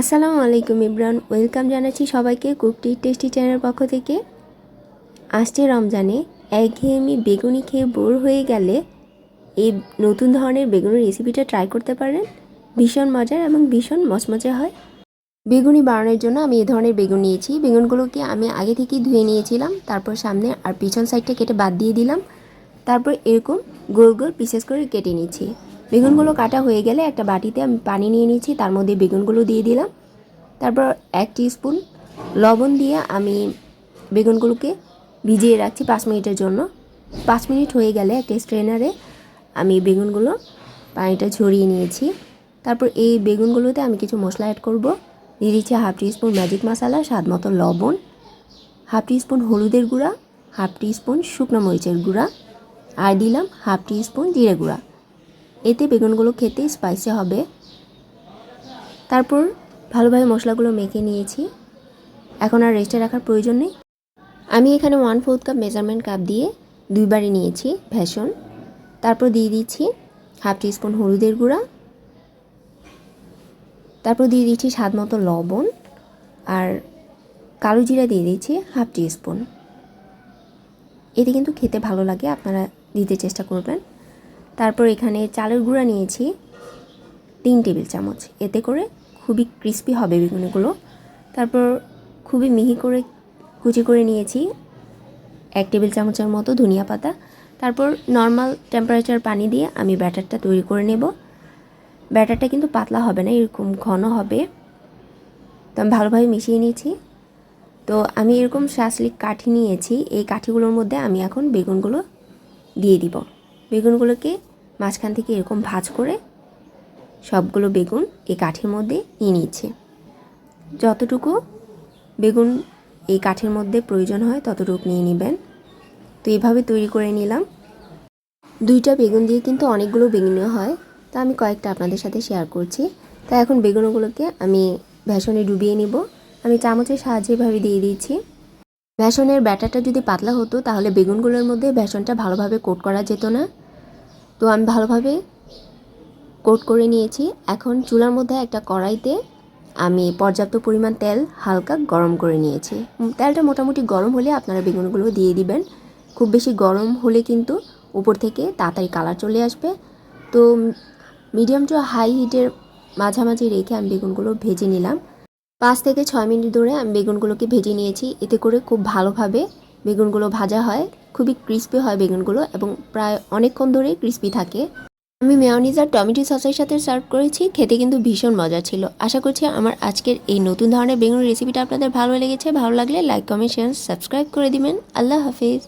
আসসালামু আলাইকুম ইমরান, ওয়েলকাম জানাচ্ছি সবাইকে কুকটি টেস্টি চ্যানেলের পক্ষ থেকে। আসছে রমজানে একঘেয়েমি বেগুনি খেয়ে বোর হয়ে গেলে এই নতুন ধরনের বেগুনের রেসিপিটা ট্রাই করতে পারেন। ভীষণ মজার এবং ভীষণ মচমচে হয়। বেগুনি বানানোর জন্য আমি এই ধরনের বেগুন নিয়েছি। বেগুনগুলোকে আমি আগে থেকেই ধুয়ে নিয়েছিলাম, তারপর সামনে আর পিছন সাইডটা কেটে বাদ দিয়ে দিলাম। তারপর এরকম গোল গোল পিসেস করে কেটে নিচ্ছি। বেগুনগুলো কাটা হয়ে গেলে একটা বাটিতে আমি পানি নিয়ে নিয়েছি, তার মধ্যে বেগুনগুলো দিয়ে দিলাম। তারপর এক স্পুন লবণ দিয়ে আমি বেগুনগুলোকে ভিজিয়ে রাখছি পাঁচ মিনিটের জন্য। পাঁচ মিনিট হয়ে গেলে একটা স্ট্রেনারে আমি বেগুনগুলো পানিটা ঝরিয়ে নিয়েছি। তারপর এই বেগুনগুলোতে আমি কিছু মশলা অ্যাড করব। দিয়ে দিচ্ছি হাফ স্পুন ম্যাজিক মশলা, স্বাদ মতো লবণ, হাফ স্পুন হলুদের গুঁড়া, হাফ স্পুন শুকনো মরিচের গুঁড়া, আর দিলাম হাফ স্পুন জিরে গুঁড়া। এতে বেগুনগুলো খেতে স্পাইসি হবে। তারপর ভালোভাবে মশলাগুলো মেখে নিয়েছি। এখন আর রেস্টে রাখার প্রয়োজন নেই। আমি এখানে one fourth cup measurement cup দিয়ে দুইবারই নিয়েছি ভ্যাসন তারপর দিয়ে দিচ্ছি হাফ টি স্পুন হলুদের গুঁড়া। তারপর দিয়ে দিচ্ছি স্বাদ মতো লবণ। আর কালো জিরা দিয়ে দিচ্ছি হাফ টি স্পুন এতে কিন্তু খেতে ভালো লাগে, আপনারা দিতে চেষ্টা করবেন। তারপর এখানে চালের গুঁড়া নিয়েছি, তিন টেবিল চামচ। এতে করে খুবই ক্রিস্পি হবে বেগুনগুলো। তারপর খুবই মিহি করে কুচি করে নিয়েছি এক টেবিল চামচের মতো ধনিয়া পাতা। তারপর নর্মাল টেম্পারেচার পানি দিয়ে আমি ব্যাটারটা তৈরি করে নেব। ব্যাটারটা কিন্তু পাতলা হবে না, এরকম ঘন হবে। তো আমি ভালোভাবে মিশিয়ে নিয়েছি। তো আমি এরকম শাসলিক কাঠি নিয়েছি, এই কাঠিগুলোর মধ্যে আমি এখন বেগুনগুলো দিয়ে দিব। বেগুনগুলোকে মাঝখান থেকে এরকম ভাজ করে সবগুলো বেগুন এই কাঠের মধ্যে নিয়ে নিচ্ছি। যতটুকু বেগুন এই কাঠের মধ্যে প্রয়োজন হয় ততটুকু নিয়ে নেবেন। তো এইভাবে তৈরি করে নিলাম। দুইটা বেগুন দিয়ে কিন্তু অনেকগুলো বেগুন হয়। তা আমি কয়েকটা আপনাদের সাথে শেয়ার করছি। তা এখন বেগুনগুলোকে আমি ভ্যাসনে ডুবিয়ে নিব। আমি চামচের সাহায্যে এভাবে দিয়ে দিচ্ছি। বেসনের ব্যাটারটা যদি পাতলা হতো তাহলে বেগুনগুলোর মধ্যে বেসনটা ভালোভাবে কোট করা যেত না। তো আমি ভালোভাবে কোট করে নিয়েছি। এখন চুলার মধ্যে একটা কড়াইতে আমি পর্যাপ্ত পরিমাণ তেল হালকা গরম করে নিয়েছি। তেলটা মোটামুটি গরম হলে আপনারা বেগুনগুলো দিয়ে দিবেন। খুব বেশি গরম হলে কিন্তু উপর থেকে তাড়াতাড়ি কালার চলে আসবে। তো মিডিয়াম টু হাই হিটের মাঝামাঝি রেখে আমি বেগুনগুলো ভেজে নিলাম। পাঁচ থেকে ছয় মিনিট ধরে আমি বেগুনগুলোকে ভেজে নিয়েছি। এতে করে খুব ভালোভাবে বেগুনগুলো ভাজা হয়। খুবই ক্রিস্পি হয় বেগুনগুলো এবং প্রায় অনেকক্ষণ ধরে ক্রিস্পি থাকে। আমি মেয়নিজ আর টমেটো সসের সাথে সার্ভ করেছি, খেতে কিন্তু ভীষণ মজা ছিল। আশা করছি আমার আজকের এই নতুন ধরনের বেগুন রেসিপিটা আপনাদের ভালো লেগেছে। ভালো লাগলে লাইক কমেন্ট শেয়ার সাবস্ক্রাইব করে দিবেন। আল্লাহ হাফিজ।